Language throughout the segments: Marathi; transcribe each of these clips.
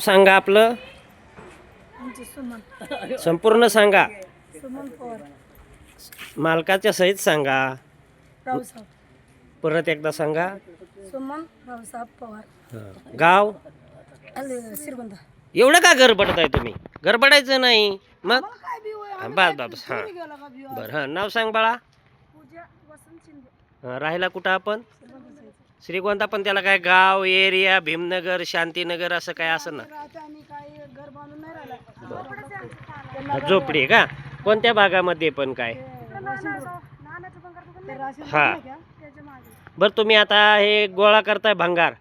सांगा आपलं. संपूर्ण सांगा. मालकाच्या सहित सांगा. परत एकदा सांगा. सुमन रावसाहेब पवार. गाव? एवढं का गडबडत आहे तुम्ही? गडबडायचं नाही. मग? हा, बस बस हां बरं हां. नाव सांग बाळा. राहायला कुठं आपण? श्रीगोंदा पण त्याला काय गाव एरिया भीमनगर शांतीनगर असं काय असं ना. झोपडी आहे का? कोणत्या भागामध्ये पण काय? हा. बरं तुम्ही आता हे गोळा करताय भंगार.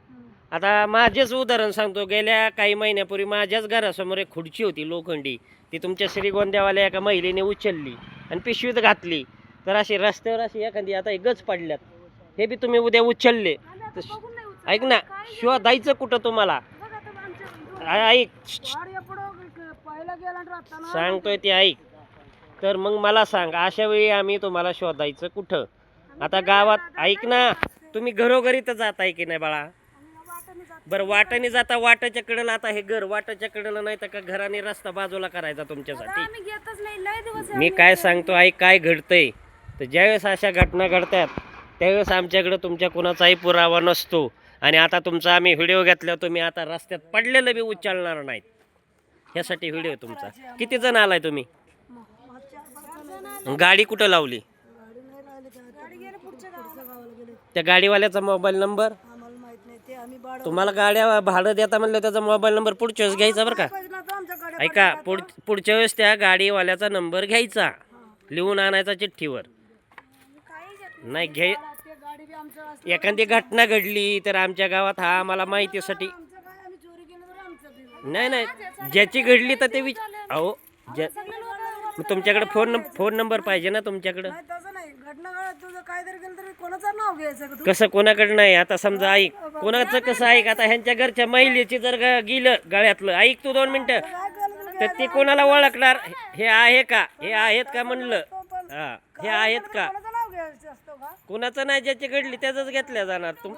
आता माझेच उदाहरण सांगतो. गेल्या काही महिन्यापूर्वी माझ्याच घरासमोर एक खुर्ची होती लोखंडी. ती तुमच्या श्रीगोंद्यावाल्या एका महिलेने उचलली आणि पिशवीत घातली. तर अशी रस्त्यावर अशी एखादी आता गच पडल्यात. हे बी तुम्ही उद्या उचलले. तर श- ऐक ना शोधायचं कुठं तुम्हाला? ऐक. सांगतोय ते ऐक. तर मग मला सांग अशा वेळी आम्ही तुम्हाला शोधायचं कुठं? आता गावात ऐक ना तुम्ही घरोघरी तर जाताय की नाही बाळा? बरं वाटाने जाता वाटाच्या कडलं आता हे घर वाटाच्या कडलं नाही तर का घराने रस्ता बाजूला करायचा तुमच्यासाठी? आम्ही घेतच नाही लय दिवस मी काय सांगतो ऐक काय घडतंय? तर ज्यावेळेस अशा घटना घडतात त्यावेळेस आमच्याकडं तुमच्या कुणाचाही पुरावा नसतो. आणि आता तुमचा आम्ही व्हिडिओ घेतला तुम्ही आता रस्त्यात पडलेलं बी उचलणार नाहीत. ह्यासाठी व्हिडिओ तुमचा. किती जण आलाय तुम्ही? गाडी कुठं लावली? त्या गाडीवाल्याचा मोबाईल नंबर? तुम्हाला गाड्या भाडं देता म्हणलं त्याचा मोबाईल नंबर पुढच्या वेळेस घ्यायचा बरं का? ऐका पुढ पुढच्या वेळेस त्या गाडीवाल्याचा नंबर घ्यायचा. लिहून आणायचा चिठ्ठीवर. नाही असलं एखादी घटना घडली तर आमच्या गावात हा आम्हाला माहितीसाठी. नाही नाही. ज्याची घडली तर ते विच अहो ज्या तुमच्याकडे फोन फोन नंबर पाहिजे ना तुमच्याकडं? कसं कोणाकडे नाही? आता समजा ऐक. कोणाचं कसं ऐक? आता ह्यांच्या घरच्या महिलेची जर ग- गेलं गळ्यातलं. ऐक तू दोन मिनिटं. तरी ते कोणाला ओळखणार? हे आहे का? हे आहेत का म्हणलं? हा. हे आहेत का? कोणाचं कुणाचं नाही ज्याची घडली त्याच घेतल्या जाणार. तुम